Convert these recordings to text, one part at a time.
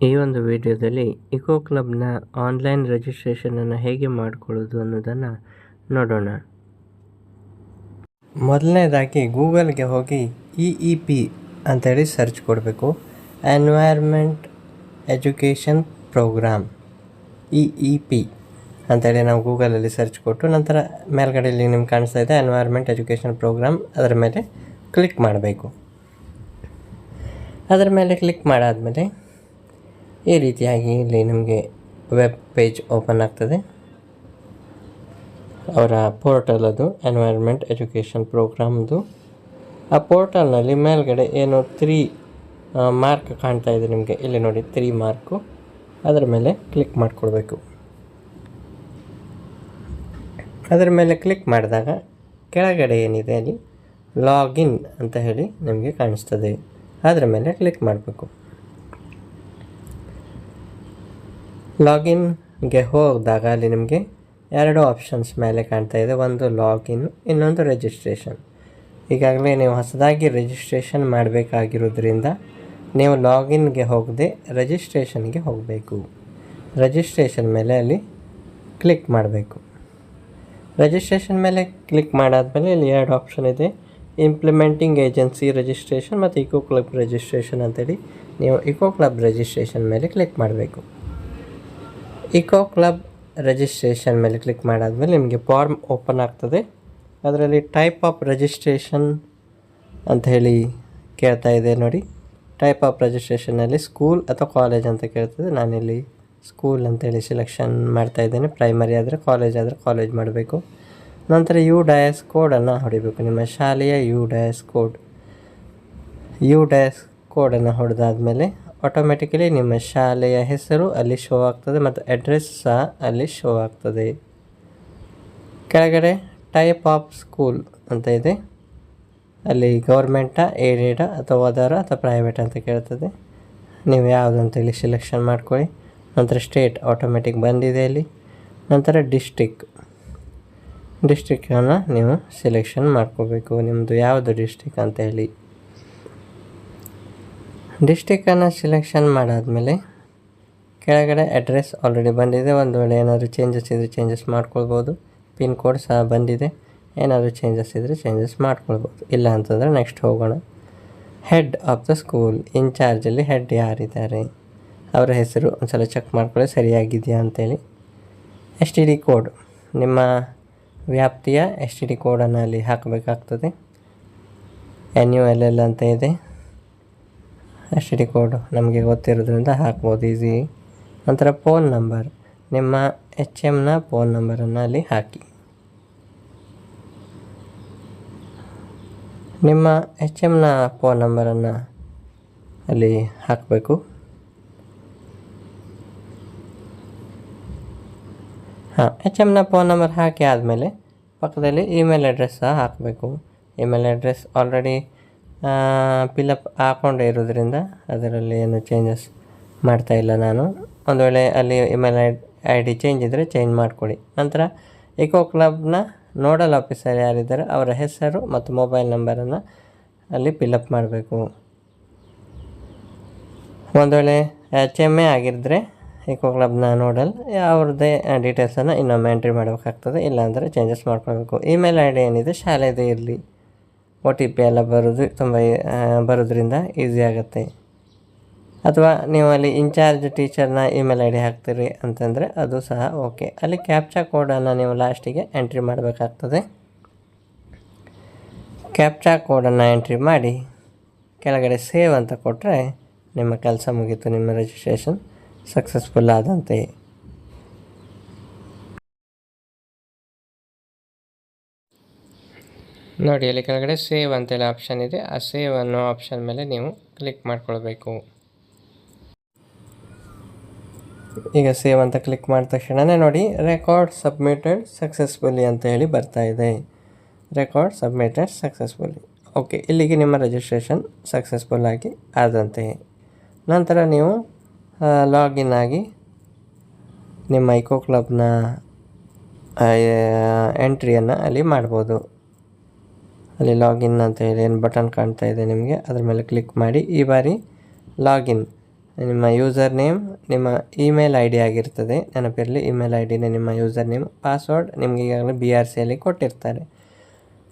ಈ ಒಂದು ವಿಡಿಯೋದಲ್ಲಿ ಇಕೋ ಕ್ಲಬ್ನ ಆನ್ಲೈನ್ ರಿಜಿಸ್ಟ್ರೇಷನನ್ನು ಹೇಗೆ ಮಾಡಿಕೊಳ್ಳೋದು ಅನ್ನೋದನ್ನು ನೋಡೋಣ. ಮೊದಲನೇದಾಗಿ ಗೂಗಲ್ಗೆ ಹೋಗಿ ಇ ಇ ಪಿ ಅಂತೇಳಿ ಸರ್ಚ್ ಕೊಡಬೇಕು. Environment education program E E P ಅಂತೇಳಿ ನಾವು ಗೂಗಲಲ್ಲಿ ಸರ್ಚ್ ಕೊಟ್ಟು ನಂತರ ಮೇಲ್ಗಡೆಯಲ್ಲಿ ನಿಮ್ಗೆ ಕಾಣಿಸ್ತಾ ಇದೆ ಎನ್ವೈರ್ಮೆಂಟ್ ಎಜುಕೇಷನ್ ಪ್ರೋಗ್ರಾಮ್ ಅದರ ಮೇಲೆ ಕ್ಲಿಕ್ ಮಾಡಬೇಕು. ಅದರ ಮೇಲೆ ಕ್ಲಿಕ್ ಮಾಡಾದಮೇಲೆ ಈ ರೀತಿಯಾಗಿ ಇಲ್ಲಿ ನಿಮಗೆ ವೆಬ್ ಪೇಜ್ ಓಪನ್ ಆಗ್ತದೆ. ಅವರ ಪೋರ್ಟಲ್ ಅದು ಎನ್ವೈರ್ಮೆಂಟ್ ಎಜುಕೇಷನ್ ಪ್ರೋಗ್ರಾಮ್ದು ಆ ಪೋರ್ಟಲ್ನಲ್ಲಿ ಮೇಲ್ಗಡೆ ಏನು ತ್ರೀ ಮಾರ್ಕ್ ಕಾಣ್ತಾ ಇದೆ ನಿಮಗೆ. ಇಲ್ಲಿ ನೋಡಿ ತ್ರೀ ಮಾರ್ಕು ಅದರ ಮೇಲೆ ಕ್ಲಿಕ್ ಮಾಡಿಕೊಡ್ಬೇಕು. ಅದರ ಮೇಲೆ ಕ್ಲಿಕ್ ಮಾಡಿದಾಗ ಕೆಳಗಡೆ ಏನಿದೆ ಅಲ್ಲಿ? ಲಾಗಿನ್ ಅಂತ ಹೇಳಿ ನಿಮಗೆ ಕಾಣಿಸ್ತದೆ. ಅದರ ಮೇಲೆ ಕ್ಲಿಕ್ ಮಾಡಬೇಕು. ಲಾಗಿನ್ಗೆ ಹೋದಾಗ ಅಲ್ಲಿ ನಿಮಗೆ ಎರಡು ಆಪ್ಷನ್ಸ್ ಮೇಲೆ ಕಾಣ್ತಾ ಇದೆ. ಒಂದು ಲಾಗಿನ್ ಇನ್ನೊಂದು ರಿಜಿಸ್ಟ್ರೇಷನ್ ಈಗಾಗಲೇ ನೀವು ಹೊಸದಾಗಿ ರಿಜಿಸ್ಟ್ರೇಷನ್ ಮಾಡಬೇಕಾಗಿರೋದ್ರಿಂದ ನೀವು ಲಾಗಿನ್ಗೆ ಹೋಗದೆ ರಿಜಿಸ್ಟ್ರೇಷನ್ಗೆ ಹೋಗಬೇಕು. ರಿಜಿಸ್ಟ್ರೇಷನ್ ಮೇಲೆ ಅಲ್ಲಿ ಕ್ಲಿಕ್ ಮಾಡಬೇಕು. ರಿಜಿಸ್ಟ್ರೇಷನ್ ಮೇಲೆ ಕ್ಲಿಕ್ ಮಾಡಾದ್ಮೇಲೆ ಇಲ್ಲಿ ಎರಡು ಆಪ್ಷನ್ ಇದೆ. ಇಂಪ್ಲಿಮೆಂಟಿಂಗ್ ಏಜೆನ್ಸಿ ರಿಜಿಸ್ಟ್ರೇಷನ್ ಮತ್ತು ಇಕೋ ಕ್ಲಬ್ ರಿಜಿಸ್ಟ್ರೇಷನ್ ಅಂತೇಳಿ ನೀವು ಇಕೋ ಕ್ಲಬ್ ರಿಜಿಸ್ಟ್ರೇಷನ್ ಮೇಲೆ ಕ್ಲಿಕ್ ಮಾಡಬೇಕು. ಇಕೋ ಕ್ಲಬ್ ರಿಜಿಸ್ಟ್ರೇಷನ್ ಮೇಲೆ ಕ್ಲಿಕ್ ಮಾಡಾದ್ಮೇಲೆ ನಿಮಗೆ ಫಾರ್ಮ್ ಓಪನ್ ಆಗ್ತದೆ. ಅದರಲ್ಲಿ ಟೈಪ್ ಆಫ್ ರಿಜಿಸ್ಟ್ರೇಷನ್ ಅಂತ ಹೇಳಿ ಕೇಳ್ತಾ ಇದೆ ನೋಡಿ. ಟೈಪ್ ಆಫ್ ರಿಜಿಸ್ಟ್ರೇಷನಲ್ಲಿ ಸ್ಕೂಲ್ ಅಥವಾ ಕಾಲೇಜ್ ಅಂತ ಕೇಳ್ತದೆ. ನಾನಿಲ್ಲಿ ಸ್ಕೂಲ್ ಅಂತೇಳಿ ಸೆಲೆಕ್ಷನ್ ಮಾಡ್ತಾ ಇದ್ದೇನೆ. ಪ್ರೈಮರಿ ಆದರೆ ಕಾಲೇಜ್ ಆದರೆ ಕಾಲೇಜ್ ಮಾಡಬೇಕು. ನಂತರ ಯು ಡಯಸ್ ಕೋಡನ್ನು ಹೊಡಿಬೇಕು. ನಿಮ್ಮ ಶಾಲೆಯ U DISE code U DISE ಕೋಡನ್ನು ಹೊಡೆದಾದ್ಮೇಲೆ ಆಟೋಮೆಟಿಕಲಿ ನಿಮ್ಮ ಶಾಲೆಯ ಹೆಸರು ಅಲ್ಲಿ ಶೋ ಆಗ್ತದೆ ಮತ್ತು ಅಡ್ರೆಸ್ ಸಹ ಅಲ್ಲಿ ಶೋ ಆಗ್ತದೆ. ಕೆಳಗಡೆ ಟೈಪ್ ಆಫ್ ಸ್ಕೂಲ್ ಅಂತ ಇದೆ. ಅಲ್ಲಿ ಗೌರ್ಮೆಂಟಾ ಏಡೆಡ ಅಥವಾ ಅದರ ಅಥವಾ ಪ್ರೈವೇಟ್ ಅಂತ ಕೇಳ್ತದೆ. ನೀವು ಯಾವುದು ಅಂತೇಳಿ ಸೆಲೆಕ್ಷನ್ ಮಾಡ್ಕೊಳ್ಳಿ. ನಂತರ ಸ್ಟೇಟ್ ಆಟೋಮೆಟಿಕ್ ಬಂದಿದೆ ಅಲ್ಲಿ. ನಂತರ ಡಿಸ್ಟಿಕ್ ಡಿಸ್ಟಿಕ್ಕನ್ನು ನೀವು ಸೆಲೆಕ್ಷನ್ ಮಾಡ್ಕೋಬೇಕು. ನಿಮ್ಮದು ಯಾವುದು ಡಿಸ್ಟಿಕ್ ಅಂತ ಹೇಳಿ. ಡಿಸ್ಟಿಕ್ಕನ್ನು ಸೆಲೆಕ್ಷನ್ ಮಾಡಾದಮೇಲೆ ಕೆಳಗಡೆ ಅಡ್ರೆಸ್ ಆಲ್ರೆಡಿ ಬಂದಿದೆ. ಒಂದು ವೇಳೆ ಏನಾದರೂ ಚೇಂಜಸ್ ಇದ್ದರೆ ಚೇಂಜಸ್ ಮಾಡ್ಕೊಳ್ಬೋದು. ಪಿನ್ ಕೋಡ್ ಸಹ ಬಂದಿದೆ. ಏನಾದರೂ ಚೇಂಜಸ್ ಇದ್ದರೆ ಚೇಂಜಸ್ ಮಾಡ್ಕೊಳ್ಬೋದು. ಇಲ್ಲ ಅಂತಂದರೆ ನೆಕ್ಸ್ಟ್ ಹೋಗೋಣ. ಹೆಡ್ ಆಫ್ ದ ಸ್ಕೂಲ್ ಇನ್ಚಾರ್ಜಲ್ಲಿ ಹೆಡ್ ಯಾರಿದ್ದಾರೆ? ಅವರ ಹೆಸರು ಒಂದು ಸಲ ಚೆಕ್ ಮಾಡ್ಕೊಳ್ಳಿ, ಸರಿಯಾಗಿದೆಯಾ ಅಂತೇಳಿ. ಎಸ್ ಟಿ ಡಿ ಕೋಡ್ ನಿಮ್ಮ ವ್ಯಾಪ್ತಿಯ ಎಸ್ ಟಿ ಡಿ ಕೋಡನ್ನು ಅಲ್ಲಿ ಹಾಕಬೇಕಾಗ್ತದೆ. ಎನ್ ಯು ಎಲ್ ಎಲ್ ಅಂತ ಇದೆ. S T D code. ನಮಗೆ ಗೊತ್ತಿರೋದ್ರಿಂದ ಹಾಕ್ಬೋದು ಈಸಿ ನಂತರ ಫೋನ್ ನಂಬರ್ ನಿಮ್ಮ ಎಚ್ ಎಮ್ನ ಫೋನ್ ನಂಬರನ್ನು ಅಲ್ಲಿ ಹಾಕಿ. ನಿಮ್ಮ ಎಚ್ ಎಮ್ನ ಫೋನ್ ನಂಬರನ್ನು ಅಲ್ಲಿ ಹಾಕಬೇಕು. ಹಾಂ ಎಚ್ ಎಮ್ನ ಫೋನ್ ನಂಬರ್ ಹಾಕಿ ಆದಮೇಲೆ ಪಕ್ಕದಲ್ಲಿ ಇಮೇಲ್ ಅಡ್ರೆಸ್ ಸಹ ಹಾಕಬೇಕು. Email address already fill up ಹಾಕೊಂಡೇ ಇರೋದ್ರಿಂದ ಅದರಲ್ಲಿ ಏನು ಚೇಂಜಸ್ ಮಾಡ್ತಾ ಇಲ್ಲ ನಾನು. ಒಂದು ವೇಳೆ ಅಲ್ಲಿ email I I D change ಇದ್ದರೆ ಚೇಂಜ್ ಮಾಡಿಕೊಡಿ ನಂತರ ಇಕೋ ಕ್ಲಬ್ನ ನೋಡಲ್ ಆಫೀಸರ್ ಯಾರಿದ್ದಾರೆ ಅವರ ಹೆಸರು ಮತ್ತು ಮೊಬೈಲ್ ನಂಬರನ್ನು ಅಲ್ಲಿ ಫಿಲಪ್ ಮಾಡಬೇಕು. ಒಂದು ವೇಳೆ ಎಚ್ ಎಂ ಎ ಆಗಿದ್ದರೆ ಇಕೋ ಕ್ಲಬ್ನ ನೋಡಲ್ ಅವ್ರದ್ದೇ ಡೀಟೇಲ್ಸನ್ನು ಇನ್ನೊಮ್ಮೆ ಎಂಟ್ರಿ ಮಾಡಬೇಕಾಗ್ತದೆ. ಇಲ್ಲಾಂದರೆ ಚೇಂಜಸ್ ಮಾಡ್ಕೊಳ್ಬೇಕು. ಇಮೇಲ್ ಐ ಡಿ ಏನಿದೆ, ಶಾಲೆದೇ ಇರಲಿ. ಒ ಟಿ ಪಿ ಎಲ್ಲ ಬರೋದು, ತುಂಬ ಬರೋದ್ರಿಂದ ಈಸಿ ಆಗುತ್ತೆ. ಅಥವಾ ನೀವು ಅಲ್ಲಿ ಇನ್ಚಾರ್ಜ್ ಟೀಚರ್ನ ಇಮೇಲ್ ಐ ಡಿ ಹಾಕ್ತೀರಿ ಅಂತಂದರೆ ಅದು ಸಹ ಓಕೆ ಅಲ್ಲಿ ಕ್ಯಾಪ್ಚಾ ಕೋಡನ್ನು ನೀವು ಲಾಸ್ಟಿಗೆ ಎಂಟ್ರಿ ಮಾಡಬೇಕಾಗ್ತದೆ. ಕ್ಯಾಪ್ಚಾ ಕೋಡನ್ನು ಎಂಟ್ರಿ ಮಾಡಿ, ಕೆಳಗಡೆ ಸೇವ್ ಅಂತ ಕೊಟ್ಟರೆ ನಿಮ್ಮ ಕೆಲಸ ಮುಗೀತು, ನಿಮ್ಮ ರಿಜಿಸ್ಟ್ರೇಷನ್ ಸಕ್ಸಸ್ಫುಲ್ ಆದಂತೆ. ನೋಡಿ ಅಲ್ಲಿ ಕೆಳಗಡೆ ಸೇವ್ ಅಂತೇಳಿ ಆಪ್ಷನ್ ಇದೆ. ಆ ಸೇವ್ ಅನ್ನೋ ಆಪ್ಷನ್ ಮೇಲೆ ನೀವು ಕ್ಲಿಕ್ ಮಾಡ್ಕೊಳ್ಬೇಕು. ಈಗ ಸೇವ್ ಅಂತ ಕ್ಲಿಕ್ ಮಾಡಿದ ತಕ್ಷಣವೇ ನೋಡಿ ರೆಕಾರ್ಡ್ ಸಬ್ಮಿಟೆಡ್ ಸಕ್ಸಸ್ಫುಲಿ ಅಂತ ಹೇಳಿ ಬರ್ತಾ ಇದೆ. ರೆಕಾರ್ಡ್ ಸಬ್ಮಿಟೆಡ್ ಸಕ್ಸಸ್ಫುಲಿ ಓಕೆ ಇಲ್ಲಿಗೆ ನಿಮ್ಮ ರಿಜಿಸ್ಟ್ರೇಷನ್ ಸಕ್ಸಸ್ಫುಲ್ ಆಗಿ ಆದಂತೆ. ನಂತರ ನೀವು ಲಾಗಿನ್ ಆಗಿ ನಿಮ್ಮ ಐಕೋ ಕ್ಲಬ್ನ ಎಂಟ್ರಿಯನ್ನು ಅಲ್ಲಿ ಮಾಡ್ಬೋದು. ಅಲ್ಲಿ ಲಾಗಿನ್ ಅಂತ ಹೇಳಿ ಏನು ಬಟನ್ ಕಾಣ್ತಾ ಇದೆ ನಿಮಗೆ, ಅದ್ರ ಮೇಲೆ ಕ್ಲಿಕ್ ಮಾಡಿ. ಈ ಬಾರಿ ಲಾಗಿನ್ ನಿಮ್ಮ ಯೂಸರ್ ನೇಮ್ ನಿಮ್ಮ ಇಮೇಲ್ ಐ ಡಿ ಆಗಿರ್ತದೆ. ನೆನಪಿರಲಿ ಇಮೇಲ್ ಐ ಡಿನೇ ನಿಮ್ಮ ಯೂಸರ್ ನೇಮ್ ಪಾಸ್ವರ್ಡ್ ನಿಮಗೆ ಈಗಾಗಲೇ ಬಿ ಆರ್ ಸಿಯಲ್ಲಿ ಕೊಟ್ಟಿರ್ತಾರೆ.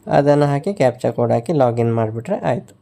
ಅದನ್ನು ಹಾಕಿ ಕ್ಯಾಪ್ಚಾ ಕೋಡ್ ಹಾಕಿ ಲಾಗಿನ್ ಮಾಡಿಬಿಟ್ರೆ ಆಯಿತು.